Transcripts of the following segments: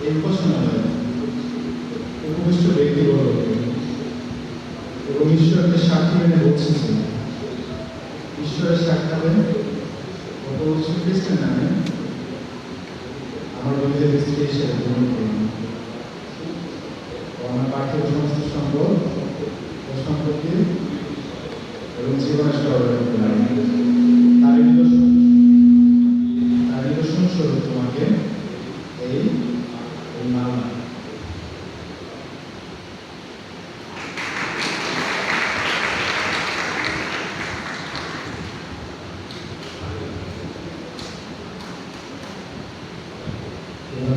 এই উপাসনালয় উপবিষ্ট ব্যক্তিবর্গকে এবং ঈশ্বরকে সাক্ষী মেনে বলছে যে, ঈশ্বরের ও প্রভু যীশু খ্রিস্টের নামে আমার বন্ধুদের স্ত্রী হিসেবে গ্রহণ আমার পার্থিব সমস্ত সম্পদ ও সম্পত্তি এবং জীবনের করলাম তার নিদর্শন তার নিদর্শন স্বরূপ তোমাকে এই এই মালা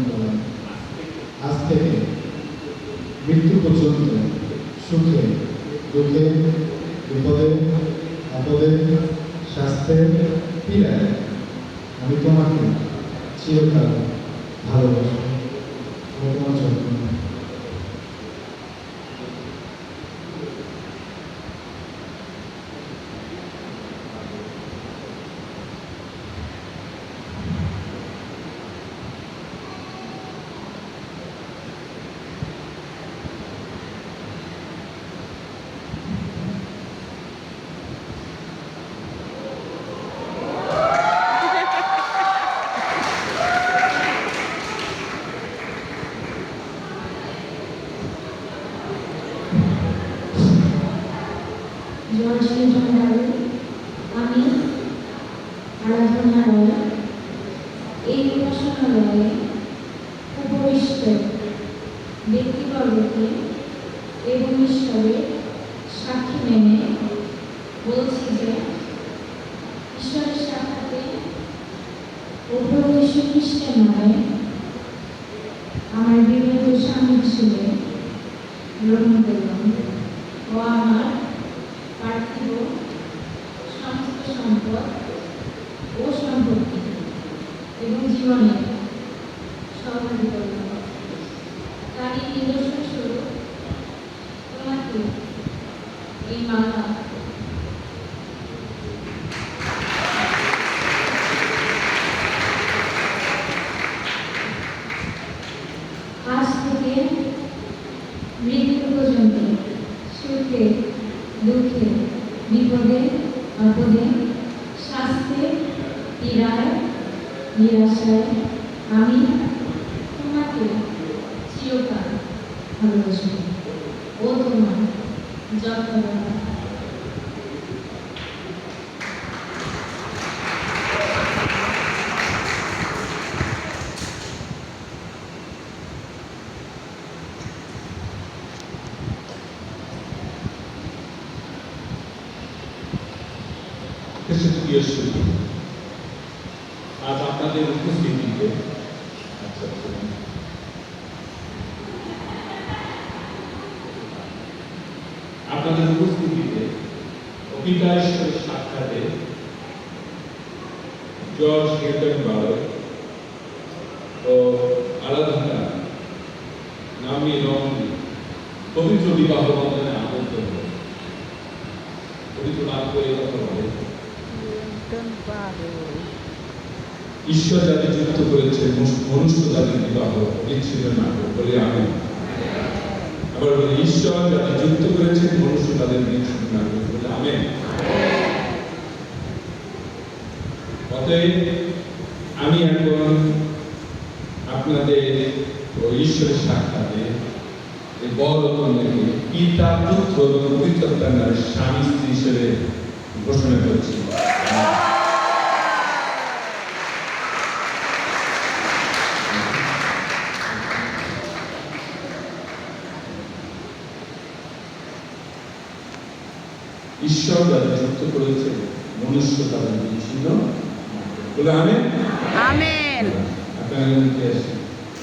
করলাম। আজ থেকে মৃত্যু পর্যন্ত সুখে, দুঃখে, বিপদে, আপদে, স্বাস্থ্যে পীড়ায় আমি তোমাকে চিরকাল ভালোবাসি। তোমার যত্ন জন্ডারে আমি আরাধনা রয় এই উপাসনালয়ে উপবিষ্ট ব্যক্তিবর্গকে এবং ঈশ্বরের সাক্ষী মেনে বলছি যে ঈশ্বরের সাক্ষাতে প্রভু যীশু আমার বিবাহিত স্বামী হিসেবে গ্রহণ করলাম ও আমার পার্থিব সমস্ত সম্পদ ও সম্পত্তি এবং জীবনে সহযোগী করলাম তারই নিদর্শন স্বরূপ তোমাকে এই মালা আজ থেকে মৃত্যু পর্যন্ত সুখে দুঃখে বিপদে আপদে স্বাস্থ্যে পীড়ায় নিরাশায় আমি তোমাকে চিরকাল ভালোবাসব ও তোমার যত্ন নেব। খ্রিস্ট প্রিয়শ্বরী আজ আপনাদের উপস্থিতিতে আপনাদের উপস্থিতিতে অপিতাশ্বরের সাক্ষাতে জর্জ হেলটন বারো ও আরাধনা নামী রং পবিত্র বিবাহ বন্ধনে আবদ্ধ হল পবিত্র লাভ করে কথা বলে। ঈশ্বর যাদের যুক্ত করেছে মনুষ্য- জাতির বিবাহ বিচ্ছিন্ন না বলে আমি। আবার ঈশ্বর যাদের যুক্ত করেছে মনুষ্য তাদের বিচ্ছিন্ন না হোক বলে আমি অতএব আমি এখন আপনাদের ও ঈশ্বরের সাক্ষাতে বড় কন্যাকে পিতা, পুত্র এবং পবিত্রতার স্বামী, স্ত্রী হিসেবে ঘোষণা করছি। ঈশ্বর যাদের যুক্ত করেছে মনুষ্য তাদের বিচ্ছিন্ন বলে আমি আপনার